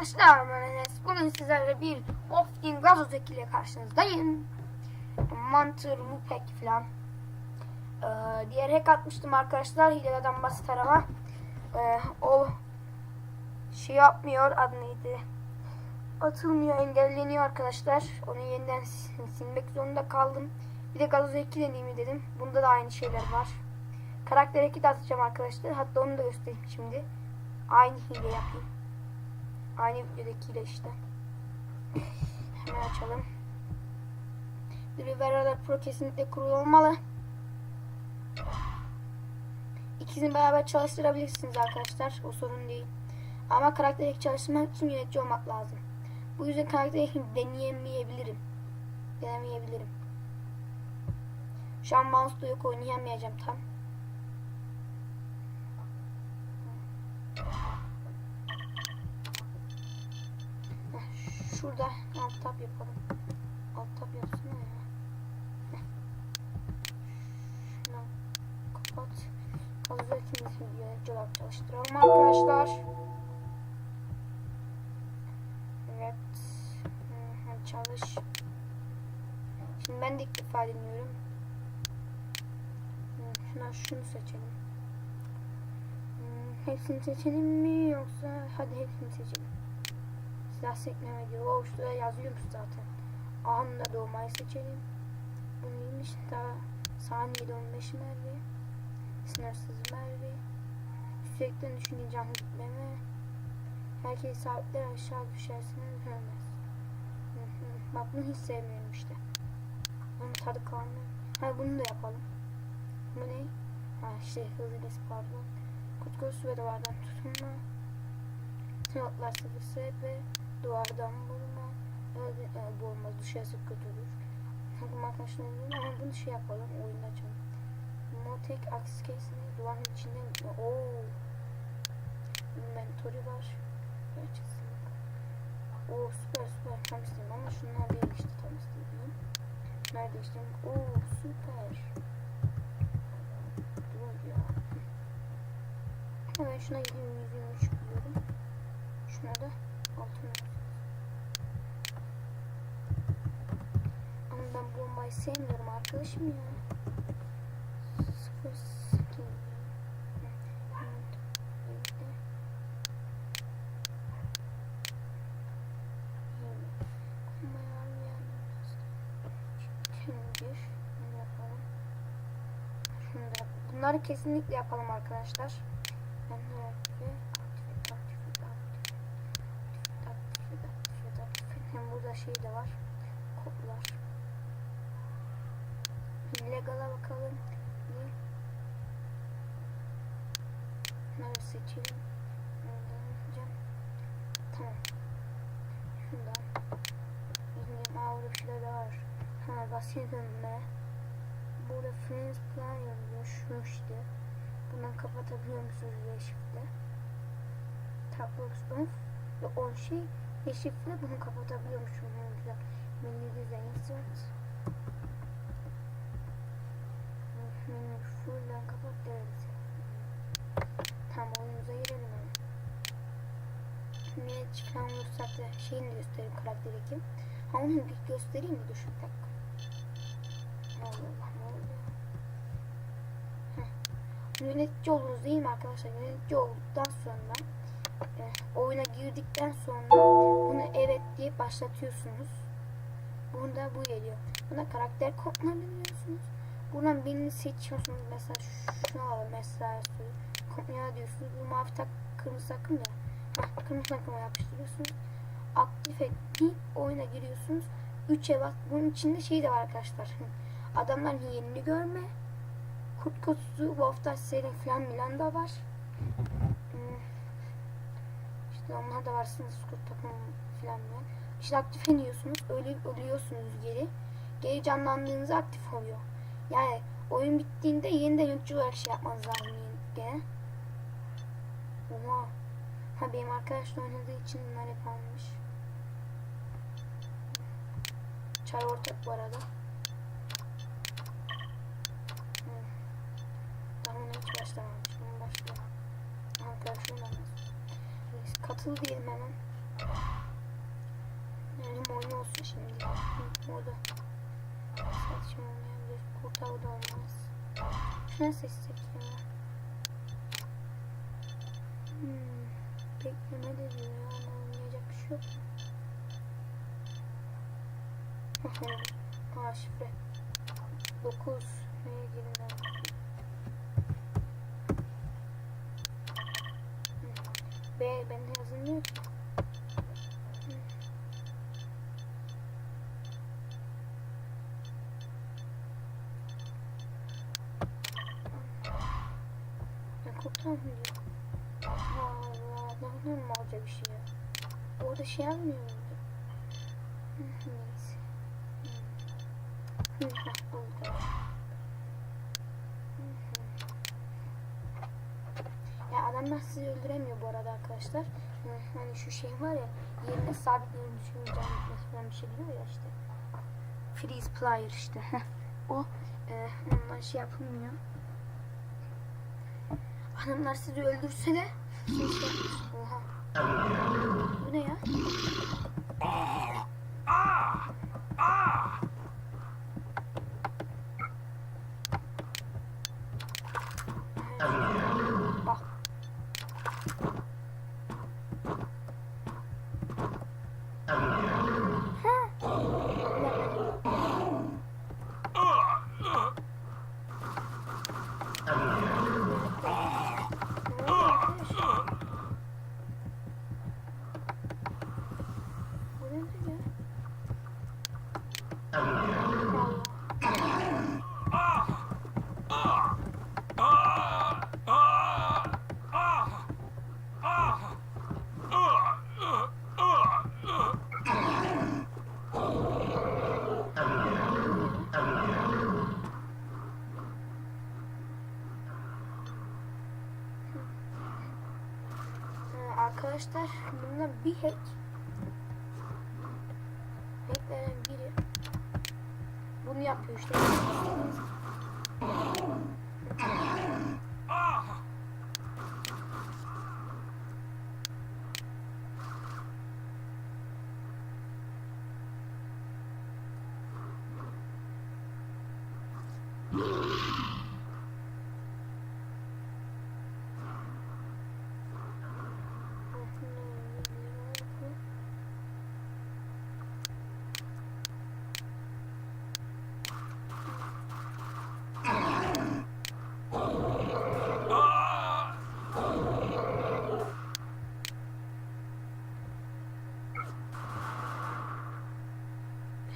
arkadaşlar ben Enes. Bugün sizlerle bir Oftin gazoz ile karşınızdayım. Mantır, Lupek falan. Ee, diğer hack atmıştım arkadaşlar. Hileden basit arama. Ee, o şey yapmıyor. Adı neydi? Atılmıyor, engelleniyor arkadaşlar. Onu yeniden sil- silmek zorunda kaldım. Bir de gazoz 2 deneyimi dedim. Bunda da aynı şeyler var. Karakter 2 de atacağım arkadaşlar. Hatta onu da göstereyim şimdi. Aynı hile yapayım. Aynı videodakiyle işte. Hemen açalım. Driver Pro kesinlikle kurulu olmalı. İkisini beraber çalıştırabilirsiniz arkadaşlar. O sorun değil. Ama karakter eki çalıştırmak için yönetici olmak lazım. Bu yüzden karakter ekini deneyemeyebilirim. Denemeyebilirim. Şu an mouse da yok oynayamayacağım tam. Şurada alt tab yapalım. Alt tab yapsana ya. Şunu kapat. Fazla ikimiz yönetici olarak çalıştıralım arkadaşlar. Evet. Hadi çalış. Şimdi ben de ilk defa dinliyorum. Şuna şunu seçelim. Hepsini seçelim mi yoksa hadi hepsini seçelim. Silah sekleme diyor. O şurada yazıyormuş zaten. Anla doğmayı seçelim. Bu neymiş? Daha saniyede 15 mermi. Sınırsız mermi. Sürekli düşünce can gitmeme. Herkes sabitler aşağı düşerseniz ölmez. Bak bunu hiç sevmiyorum işte. Bunun tadı kalmıyor. Ha bunu da yapalım. Bu ne? Ha şey hızlı pardon. Kutkusu ve duvardan tutunma. Silahlar sıvısı ve duvardan vurma. Evet, e, bu olmaz. Düşerse kötüdür. Takım arkadaşlarımızın ama bunu şey yapalım. Oyunda açalım. Motek aksi kesini duvarın içinden gitme. Oo. Inventory var. Gerçekten. Oo süper süper. Tam istedim ama şunlar değil işte tam istediğim. Nerede işte? Oo süper. Dur ya. Hemen şuna 723 gidiyorum. Şuna da altına. Ama ben bombayı sevmiyorum arkadaşım ya. Sıfır skin. Bunları kesinlikle yapalım arkadaşlar. Ben Hem burada şey de var. Kodlar. Legal'a bakalım. Bunları seçelim. Tamam. Şundan. Bizim avru şurada da var. Ha basıyorum ben. Burada Friends Plan yazıyor. Şu işte. Bundan kapatabiliyor musunuz Yeşif'le? Tablox on ve on şey Yeşif'le bunu kapatabiliyormuşum. Yani güzel. Menü güzel insert. Menü full'den kapat deriz. Tamam oyunumuza girelim hemen. Ne çıkan olursak da şeyini göstereyim karakteri kim. Ha onu bir göstereyim mi? Şu bir dakika. Ne oluyor lan ne oluyor? Heh. Yönetici oldunuz değil mi arkadaşlar? Yönetici olduktan sonra oyuna girdikten sonra bunu evet diye başlatıyorsunuz. Bunda bu geliyor. Buna karakter kodlarını biliyorsunuz. Buradan birini seçiyorsunuz. Mesela şunu alalım mesela suyu. Kopyala diyorsunuz. Bu mavi tak kırmızı takım ya. Heh, kırmızı takıma yapıştırıyorsunuz. Aktif et deyip oyuna giriyorsunuz. 3'e bak. Bunun içinde şey de var arkadaşlar. Adamların yerini görme. Kurt kutusu, Wolf'taş seri falan Milan da var. Onlar da var sınırsız kurt takım falan filan. İşte aktif ediyorsunuz. Öyle ölüyorsunuz geri. Geri canlandığınızda aktif oluyor. Yani oyun bittiğinde yeniden yönetici olarak şey yapmanız lazım gene. Oha. Ha benim arkadaşla oynadığı için bunlar hep almış. Çay ortak bu arada. Ben buna hiç başlamamıştım. Bunu başlayalım. Arkadaşlar oynamaz. Neyse, Katıl diyelim hemen. Yani oyun olsun şimdi. Moda. Saçma olmayabilir. Kurtar da olmaz. Ne seçsek ya? Hmm. Bekleme de diyor ya ama oynayacak bir şey yok. Aa şifre. 9. Neye girin? Hmm. B ben yazılmıyor ki. Hmm. Ya kurtarmıyor. Allah ne olacak bir şey ya. Orada şey yazmıyor muydu? Hı, Neyse. Hı, heh, oldu. Hı hı. Adamlar sizi öldüremiyor bu arada arkadaşlar. Hani şu şey var ya yerine sabitlerini düşüneceğim falan bir şey diyor ya işte. Freeze player işte. o e, ondan şey yapılmıyor. Adamlar sizi öldürse de şey şey Oha. Bu ne ya? Bak. Ne oluyor arkadaş? Bu nedir ya? Allah. Ee, Arkadaşlar bunlar bir hack. Hacklerden biri bunu yapıyor işte.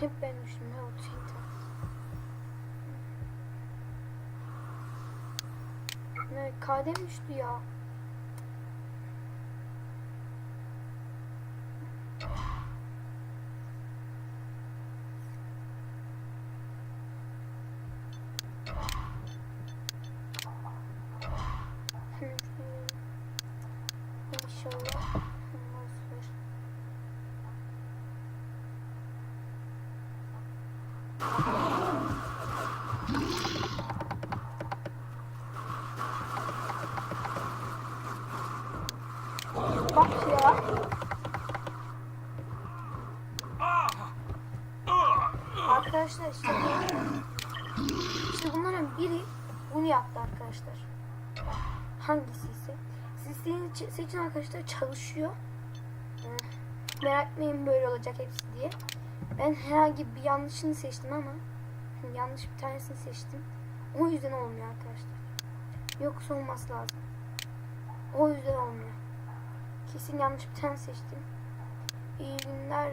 Hep ben düştüm ya o tweet'e. Ne kadem düştü ya. İnşallah olmaz. Bak ya. Arkadaşlar işte işte bunların biri bunu yaptı arkadaşlar. Hangisi ise. Siz seçin arkadaşlar çalışıyor. Ee, Merak etmeyin böyle olacak hepsi diye. Ben herhangi bir yanlışını seçtim ama yanlış bir tanesini seçtim. O yüzden olmuyor arkadaşlar. Yoksa olması lazım. O yüzden olmuyor. Kesin yanlış bir tane seçtim. İyi günler.